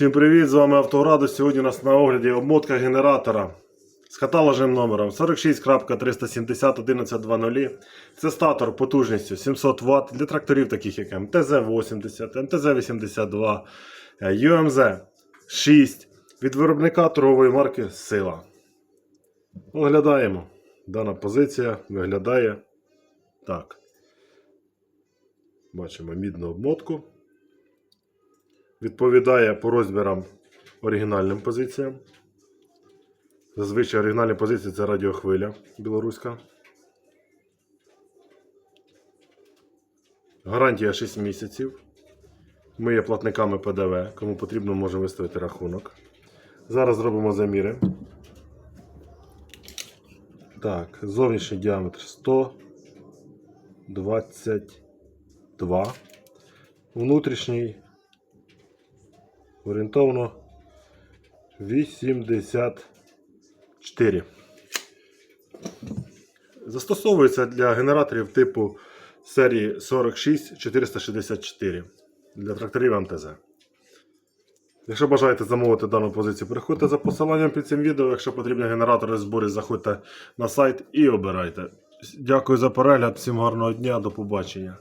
Всім привіт! З вами Автограду. Сьогодні у нас на огляді обмотка генератора з каталожним номером 46.370.11.2.0. Це статор потужністю 700 Вт для тракторів, таких як МТЗ-80, МТЗ-82, UMZ 6 від виробника торгової марки Сила. Оглядаємо. Дана позиція виглядає так. Бачимо мідну обмотку відповідає по розмірам оригінальним позиціям. Зазвичай оригінальні позиції це радіохвиля білоруська. Гарантія 6 місяців. Ми є платниками ПДВ. Кому потрібно, можемо виставити рахунок. Зараз зробимо заміри. Так, зовнішній діаметр 122. Внутрішній орієнтовно 84. Застосовується для генераторів типу серії 46464 для тракторів МТЗ. Якщо бажаєте замовити дану позицію, переходьте за посиланням під цим відео. Якщо потрібні генератори збори, заходьте на сайт і обирайте. Дякую за перегляд, всім гарного дня, до побачення.